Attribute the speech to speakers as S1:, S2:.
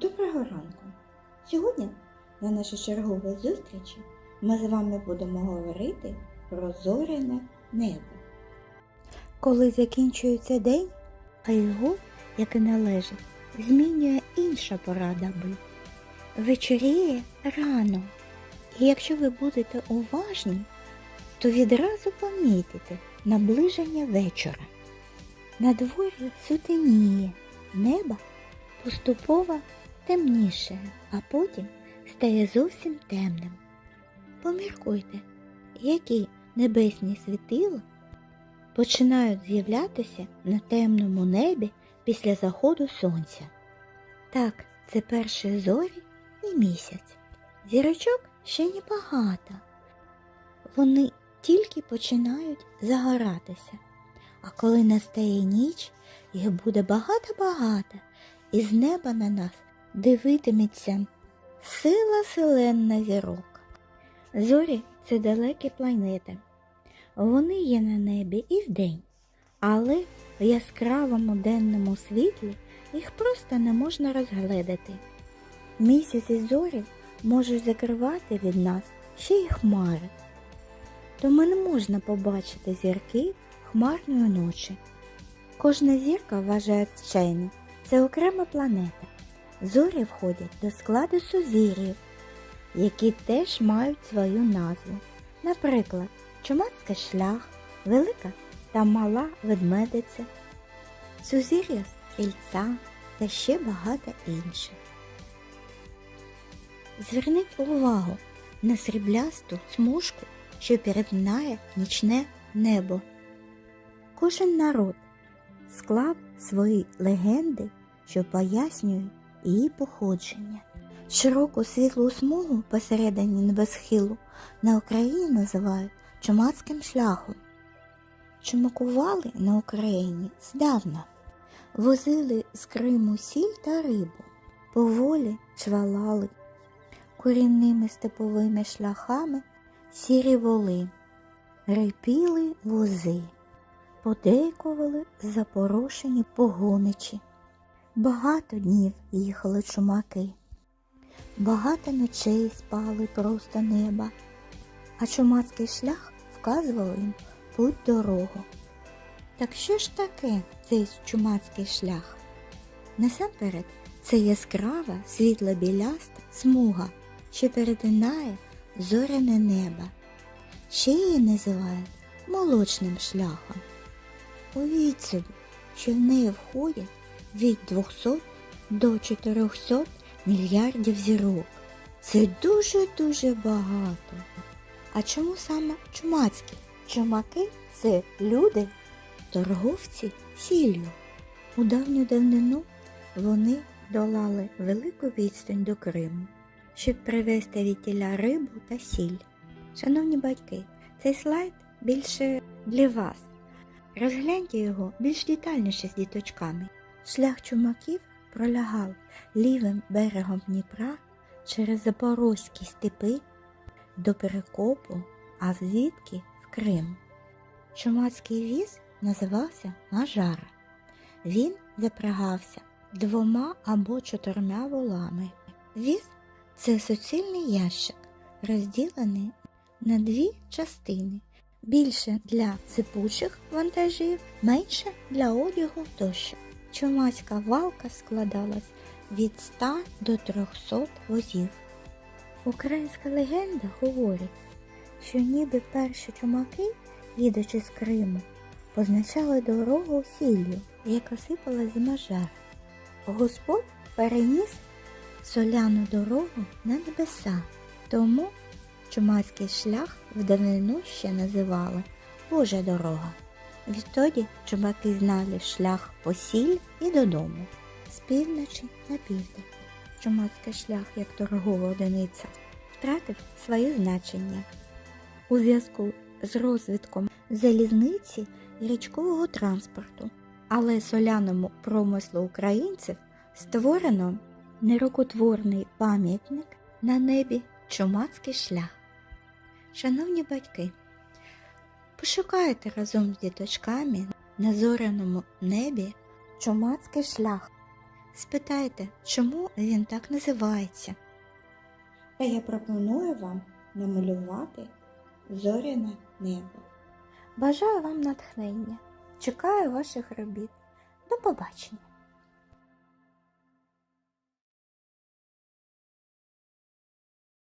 S1: Доброго ранку! Сьогодні на нашій черговій зустрічі ми з вами будемо говорити про зоряне небо. Коли закінчується день, а його, як і належить, змінює інша пора доби. Вечоріє рано, і якщо ви будете уважні, то відразу помітите наближення вечора. На дворі сутеніє, небо поступово темніше, а потім стає зовсім темним. Поміркуйте, які небесні світила починають з'являтися на темному небі після заходу сонця. Так, це перші зорі і місяць. Зірочок ще небагато. Вони тільки починають загоратися. А коли настає ніч, їх буде багато-багато, і з неба на нас дивитиметься сила селенна зірок. Зорі це далекі планети. Вони є на небі і вдень, але в яскравому денному світлі їх просто не можна розгледати. Місяць і зорі можуть закривати від нас ще й хмари. Тому не можна побачити зірки хмарної ночі. Кожна зірка вважає вчені, це окрема планета. Зорі входять до складу сузір'їв, які теж мають свою назву. Наприклад, Чумацький шлях, велика та мала ведмедиця, сузір'я стрільця та ще багато інших. Зверніть увагу на сріблясту смужку, що перетинає нічне небо. Кожен народ склав свої легенди, що пояснюють її походження. Широку світлу смугу посередині небосхилу на Україні називають чумацьким шляхом. Чумакували на Україні здавна, возили з Криму сіль та рибу, поволі чвалали корінними степовими шляхами сірі воли, репіли вози, подейкували запорошені погоничі. Багато днів їхали чумаки, багато ночей спали просто неба, а чумацький шлях вказував їм путь дорогу. Так що ж таке цей чумацький шлях? Насамперед, це яскрава світла біляста смуга, що перетинає зоряне небо. Ще її називають молочним шляхом. Уявіть собі, що в неї входять від 200 до 400 мільярдів зірок. Це дуже-дуже багато. А чому саме чумацькі? Чумаки це люди, торговці сіллю. У давню давнину вони долали велику відстань до Криму, щоб привезти від тіля рибу та сіль. Шановні батьки, цей слайд більше для вас. Розгляньте його більш детальніше з діточками. Шлях чумаків пролягав лівим берегом Дніпра через Запорозькі степи до Перекопу, а звідки в Крим. Чумацький віз називався Мажара. Він запрягався двома або чотирма волами. Віз це суцільний ящик, розділений на дві частини. Більше для сипучих вантажів, менше для одягу тощо. Чумацька валка складалась від 100 до 300 возів. Українська легенда говорить, що ніби перші чумаки, їдучи з Криму, позначали дорогу сіллю, яка сипалась з мажар. Господь переніс соляну дорогу на небеса, тому чумацький шлях в давнину ще називали Божа дорога. Відтоді чумаки знали шлях по сіль і додому, з півночі на південь. Чумацький шлях як торгова одиниця втратив своє значення. У зв'язку з розвитком залізниці і річкового транспорту, але соляному промислу українців створено нерукотворний пам'ятник на небі Чумацький шлях. Шановні батьки, пошукайте разом з діточками на зоряному небі Чумацький шлях. спитайте, чому він так називається. Та я пропоную вам намалювати зоряне небо. Бажаю вам натхнення. Чекаю ваших робіт. До побачення!